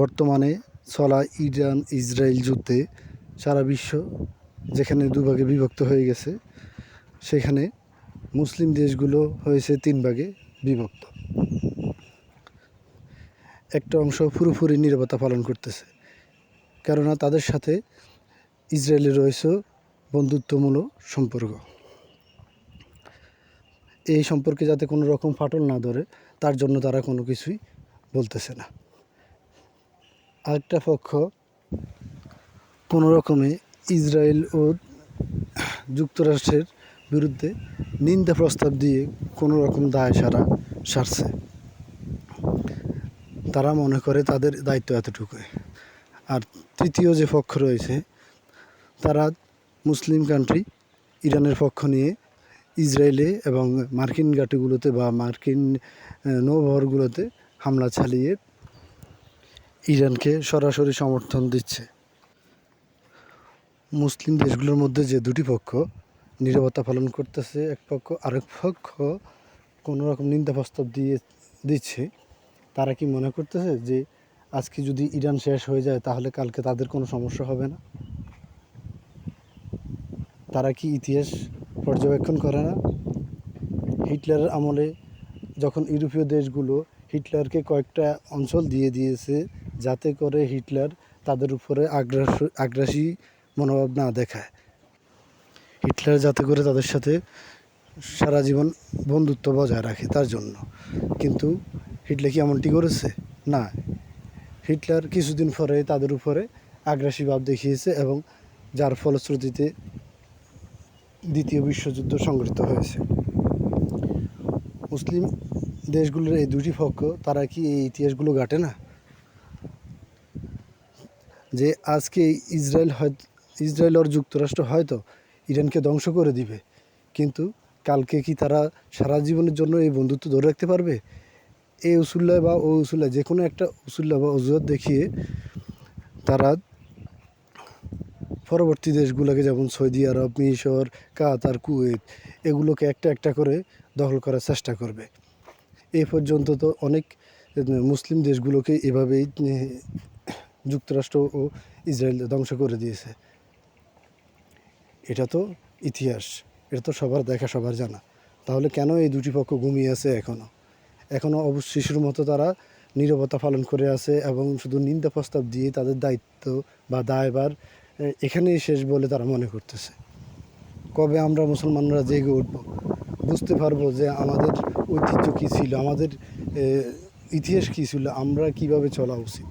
বর্তমানে চলা Iran Israel যুদ্ধে সারা বিশ্ব যেখানে দুভাগে বিভক্ত হয়ে গেছে, সেখানে মুসলিম দেশগুলো হয়েছে তিন ভাগে বিভক্ত। একটা অংশ পুরোপুরি নিরাপত্তা পালন করতেছে, কেননা তাদের সাথে ইসরায়েলে রয়েছে বন্ধুত্বমূলক সম্পর্ক। এই সম্পর্কে যাতে কোনো রকম ফাটল না ধরে, তার জন্য তারা কোনো কিছুই বলতেছে না। আরেকটা পক্ষ কোনো রকমে ইসরায়েল ও যুক্তরাষ্ট্রের বিরুদ্ধে নিন্দা প্রস্তাব দিয়ে কোনো রকম দায় সারা সারছে। তারা মনে করে তাদের দায়িত্ব এতটুকুই। আর তৃতীয় যে পক্ষ রয়েছে, তারা মুসলিম কান্ট্রি, ইরানের পক্ষ নিয়ে ইসরায়েলে এবং মার্কিন ঘাটিগুলোতে বা মার্কিন নৌবহরগুলোতে হামলা চালিয়ে ইরানকে সরাসরি সমর্থন দিচ্ছে। মুসলিম দেশগুলোর মধ্যে যে দুটি পক্ষ নিরাপত্তা পালন করতেছে, এক পক্ষ, আরেক পক্ষ কোনো রকম নিন্দা প্রস্তাব দিয়ে, দিচ্ছে। তারা কি মনে করতেছে যে আজকে যদি ইরান শেষ হয়ে যায়, তাহলে কালকে তাদের কোনো সমস্যা হবে না? তারা কি ইতিহাস পর্যবেক্ষণ করে না? হিটলারের আমলে যখন ইউরোপীয় দেশগুলো হিটলারকে কয়েকটা অঞ্চল দিয়ে দিয়েছে যাতে করে হিটলার তাদের উপরে আগ্রাস, আগ্রাসী মনোভাব না দেখায়। হিটলার যাতে করে তাদের সাথে সারা জীবন বন্ধুত্ব বজায় রাখে তার জন্য। কিন্তু হিটলার কি এমনটি করেছে? না। হিটলার কিছুদিন পরে তাদের উপরে আগ্রাসী ভাব দেখিয়েছে এবং যার ফলশ্রুতিতে দ্বিতীয় বিশ্বযুদ্ধ সংঘটিত হয়েছে। মুসলিম দেশগুলোর এই দুটি পক্ষ, তারা কি এই ইতিহাসগুলো ঘাটে না? যে আজকে ইসরায়েল হয়তো, ইসরায়েল আর যুক্তরাষ্ট্র হয়তো ইরানকে ধ্বংস করে দিবে। কিন্তু কালকে কি তারা সারা জীবনের জন্য এই বন্ধুত্ব ধরে রাখতে পারবে? এই উসুল্লায় বা ও উসুল্লায় যে কোনো একটা উসুল্লা বা অজুহাত দেখিয়ে তারা পরবর্তী দেশগুলোকে যেমন সৌদি আরব, মিশর, কাতার, কুয়েত, এগুলোকে একটা একটা করে দখল করার চেষ্টা করবে। এ পর্যন্ত তো অনেক মুসলিম দেশগুলোকে এভাবেই যুক্তরাষ্ট্র ও ইসরায়েল ধ্বংস করে দিয়েছে। এটা তো ইতিহাস, এটা তো সবার দেখা, সবার জানা। তাহলে কেন এই দুটি পক্ষ ঘুমিয়ে আছে এখনও এখনও অবশ্য শিশুর মতো তারা নীরবতা পালন করে আছে এবং শুধু নিন্দা প্রস্তাব দিয়ে তাদের দায়িত্ব বা দায়বার এখানেই শেষ বলে তারা মনে করতেছে। কবে আমরা মুসলমানরা জেগে উঠব? বুঝতে পারব যে আমাদের ঐতিহ্য কী ছিল, আমাদের ইতিহাস কী ছিল, আমরা কীভাবে চলা উচিত?